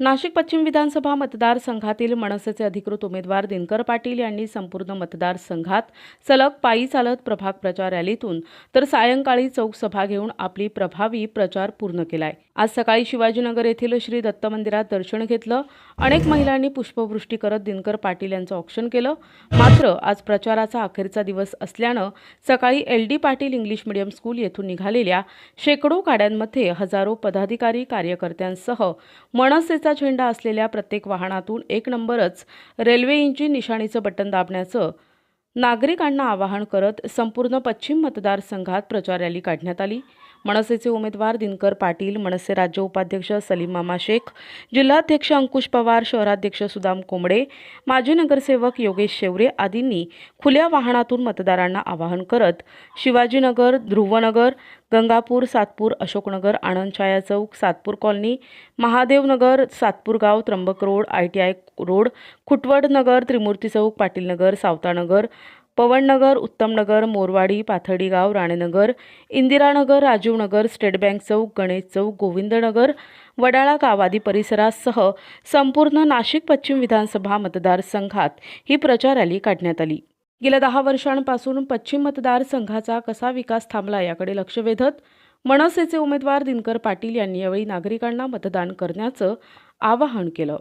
नाशिक पश्चिम विधानसभा मतदारसंघातील मनसेचे अधिकृत उमेदवार दिनकर पाटील यांनी संपूर्ण मतदारसंघात सलग पायी चालत प्रभाग प्रचार रॅलीतून तर सायंकाळी चौक सभा घेऊन आपली प्रभावी प्रचार पूर्ण केलाय. आज सकाळी शिवाजीनगर येथील श्री दत्त मंदिरात दर्शन घेतलं. अनेक महिलांनी पुष्पवृष्टी करत दिनकर पाटील यांचं औक्षण केलं. मात्र आज प्रचाराचा अखेरचा दिवस असल्यानं सकाळी L D Patil English medium school येथून निघालेल्या शेकडो गाड्यांमध्ये हजारो पदाधिकारी कार्यकर्त्यांसह मनसेचा झेंडा असलेल्या प्रत्येक वाहनातून एक नंबरच रेल्वे इंजिन निशाणीचं बटन दाबण्याचं नागरिकांना आवाहन करत संपूर्ण पश्चिम मतदारसंघात प्रचार रॅली काढण्यात आली. मनसेचे उमेदवार दिनकर पाटील मनसे राज्य उपाध्यक्ष सलीम मामा शेख जिल्हाध्यक्ष अंकुश पवार शहराध्यक्ष सुदाम कोंबडे माजी नगरसेवक योगेश शेवरे आदींनी खुल्या वाहनातून मतदारांना आवाहन करत शिवाजीनगर ध्रुवनगर गंगापूर सातपूर अशोकनगर आनंद छाया चौक सातपूर कॉलनी महादेवनगर सातपूर गाव Trimbak road I T I road Khutwadnagar Trimurti chowk Patilnagar Savtanagar Pavannagar Uttamnagar Morwadi Pathardigaon Ranenagar Indiranagar Rajivnagar state bank chowk Ganesh chowk Govindnagar Wadala गावादी परिसरासह संपूर्ण नाशिक पश्चिम विधानसभा मतदारसंघात ही प्रचार रॅली काढण्यात आली. गेल्या दहा वर्षांपासून पश्चिम मतदारसंघाचा कसा विकास थांबला याकडे लक्ष वेधत मनसेचे उमेदवार दिनकर पाटील यांनी यावेळी नागरिकांना मतदान करण्याचं आवाहन केलं.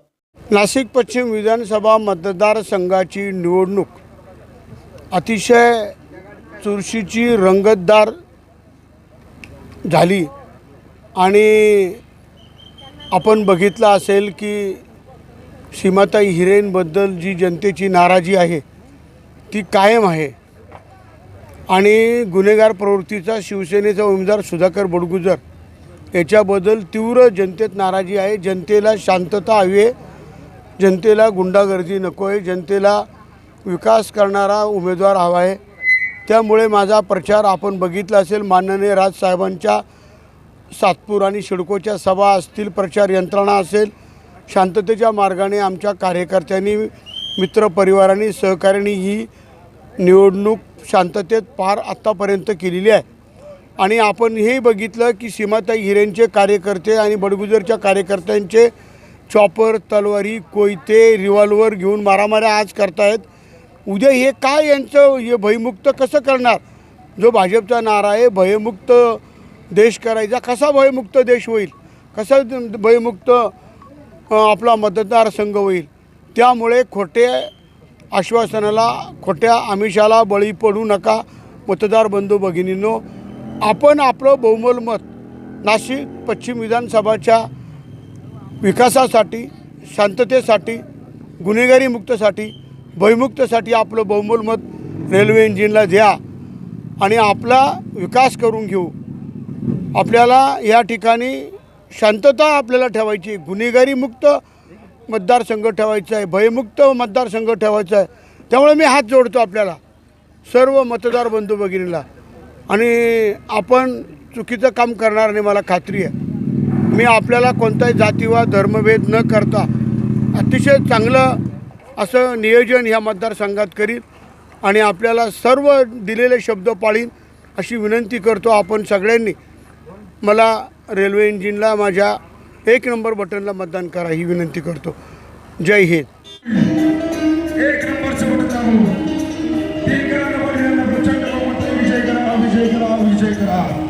नाशिक पश्चिम विधानसभा मतदारसंघाची निवडणूक अतिशय चुरशीची रंगतदार झाली आणि आपण बघितलं असेल की सीमाताई हिरेनबद्दल जी जनतेची नाराजी आहे ती कायम आहे. आणि गुन्हेगार प्रवृत्तीचा शिवसेनेचा उमेदवार सुधाकर बडगुजर याच्याबद्दल तीव्र जनतेत नाराजी आहे. जनतेला शांतता हवी आहे. जनतेला गुंडागर्दी नको आहे. जनतेला विकास करणारा उमेदवार हवा आहे. त्यामुळे माझा प्रचार आपण बघितला असेल. माननीय राजसाहेबांच्या सातपूर आणि शिडकोच्या सभा असतील प्रचार यंत्रणा असेल शांततेच्या मार्गाने आमच्या कार्यकर्त्यांनी मित्रपरिवारांनी सहकार्याने ही निवडणूक शांततेत पार आत्तापर्यंत केलेली आहे. आणि आपण हेही बघितलं की सीमाताई हिरेंचे कार्यकर्ते आणि बडगुजरच्या कार्यकर्त्यांचे चॉपर तलवारी कोयते रिव्हॉल्वर घेऊन मारामाऱ्या आज करतायत. उद्या हे काय यांचं हे भयमुक्त कसं करणार? जो भाजपचा नारा आहे भयमुक्त देश करायचा कसा भयमुक्त देश होईल? कसा भयमुक्त आपला मतदारसंघ होईल? त्यामुळे खोटे आश्वासनाला खोट्या आमिषाला बळी पडू नका मतदार बंधू भगिनींनो. आपण आपलं बहुमल मत नाशिक पश्चिम विधानसभाच्या विकासासाठी शांततेसाठी गुन्हेगारी मुक्तसाठी भयमुक्तसाठी आपलं बहुमोल मत रेल्वे इंजिनला द्या आणि आपला विकास करून घेऊ. आपल्याला या ठिकाणी शांतता आपल्याला ठेवायची गुन्हेगारी मुक्त मतदारसंघ ठेवायचा आहे भयमुक्त मतदारसंघ ठेवायचा आहे. त्यामुळे मी हात जोडतो आपल्याला सर्व मतदार बंधू भगिनीला आणि आपण चुकीचं काम करणार नाही मला खात्री आहे. मी आपल्याला कोणताही जातीवाद धर्मभेद न करता अतिशय चांगलं असं नियोजन ह्या मतदारसंघात करीन आणि आपल्याला सर्व दिलेले शब्द पाळीन अशी विनंती करतो आपण सगळ्यांनी. मला रेल्वे इंजिनला माझ्या एक नंबर बटनला मतदान करा ही विनंती करतो. जय हिंद. एक नंबरचं बटन दाबून तीन करा नंबर प्रचंड विजय करा विजय करा विजय करा.